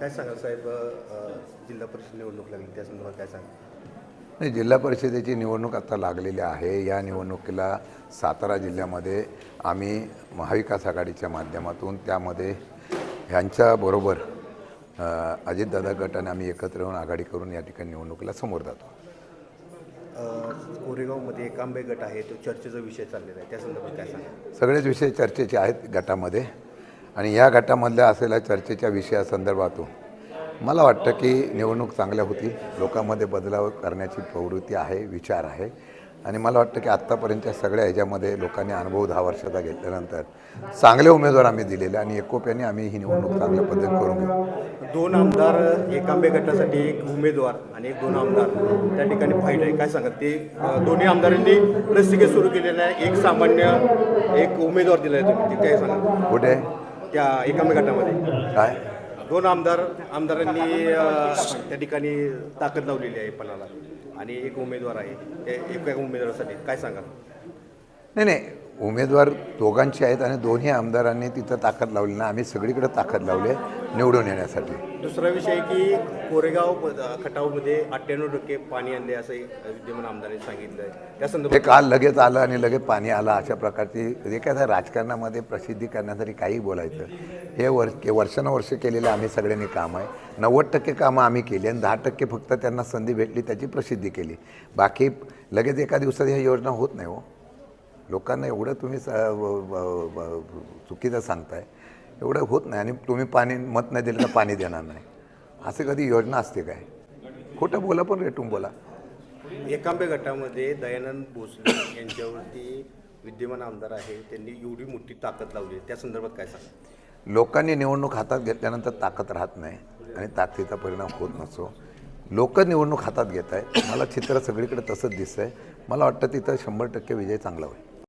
काय सांगा साहेब जिल्हा परिषद निवडणूक लागली त्या संदर्भात काय सांगा नाही जिल्हा परिषदेची निवडणूक आता लागलेली आहे. या निवडणुकीला सातारा जिल्ह्यामध्ये आम्ही महाविकास आघाडीच्या माध्यमातून त्यामध्ये ह्यांच्याबरोबर अजितदादा गट आणि आम्ही एकत्र येऊन आघाडी करून या ठिकाणी निवडणुकीला समोर जातो. कोरेगावमध्ये एक आंबे गट आहे तो चर्चेचा विषय चाललेला आहे. त्या संदर्भात काय सांगा सगळेच विषय चर्चेचे आहेत गटामध्ये. आणि या गटामधल्या असलेल्या चर्चेच्या विषयासंदर्भातून मला वाटतं की निवडणूक चांगल्या होती लोकांमध्ये बदलाव करण्याची प्रवृत्ती आहे विचार आहे. आणि मला वाटतं की आत्तापर्यंतच्या सगळ्या ह्याच्यामध्ये लोकांनी अनुभव दहा वर्षाचा घेतल्यानंतर चांगले उमेदवार आम्ही दिलेले आणि एकोप्याने आम्ही ही निवडणूक चांगल्या पद्धतीने करून घेऊ. दोन आमदार एक आंबे गटासाठी एक उमेदवार आणि एक दोन आमदार. त्या ठिकाणी फाईट आहे. काय सांगा ते दोन्ही आमदारांनी रस्तिके सुरू केलेलं आहे. एक सामान्य एक उमेदवार दिला आहे तुम्ही. ते काय सांगा कुठे? त्या एक आंबे गटामध्ये. काय? दोन आमदार आमदारांनी अ, त्या ठिकाणी ताकद लावलेली आहे पणाला. आणि एक उमेदवार आहे. ते एका उमेदवारासाठी. काय सांगा नाही नाही. उमेदवार दोघांचे आहेत आणि दोन्ही आमदारांनी तिथं ताकद लावली नाही आम्ही सगळीकडे ताकद लावली आहे निवडून येण्यासाठी. दुसरा विषय की कोरेगाव खटावमध्ये अठ्ठ्याण्णव टक्के पाणी आणले असं विद्यमान आमदारांनी सांगितलं आहे. त्या संदर्भात काल लगेच आलं आणि लगेच पाणी आलं अशा प्रकारची जे काय आता राजकारणामध्ये प्रसिद्धी करण्यासाठी काही बोलायचं हे वर्ष के वर्षानुवर्ष केलेलं आम्ही सगळ्यांनी काम आहे. नव्वद टक्के कामं आम्ही केली आणि दहा टक्के फक्त त्यांना संधी भेटली त्याची प्रसिद्धी केली. बाकी लगेच एका दिवसात ह्या योजना होत नाही हो. लोकांना एवढं तुम्ही स- चुकीचं सांगताय एवढं होत नाही आणि तुम्ही पाणी मत नाही दिलं तर पाणी देणार नाही. असं कधी योजना असते काय? खोटं बोला पण रेटून बोला. एकांबे गटामध्ये दयानंद भोसले यांच्यावरती विद्यमान आमदार आहे. त्यांनी एवढी मोठी ताकद लावली त्या संदर्भात काय सांगा? लोकांनी निवडणूक हातात घेतल्यानंतर ताकद राहत नाही आणि ताकदीचा परिणाम होत नसतो. लोक निवडणूक हातात घेत आहेत मला चित्र सगळीकडे तसंच दिसतंय. मला वाटतं तिथं शंभर टक्के विजय चांगला होईल.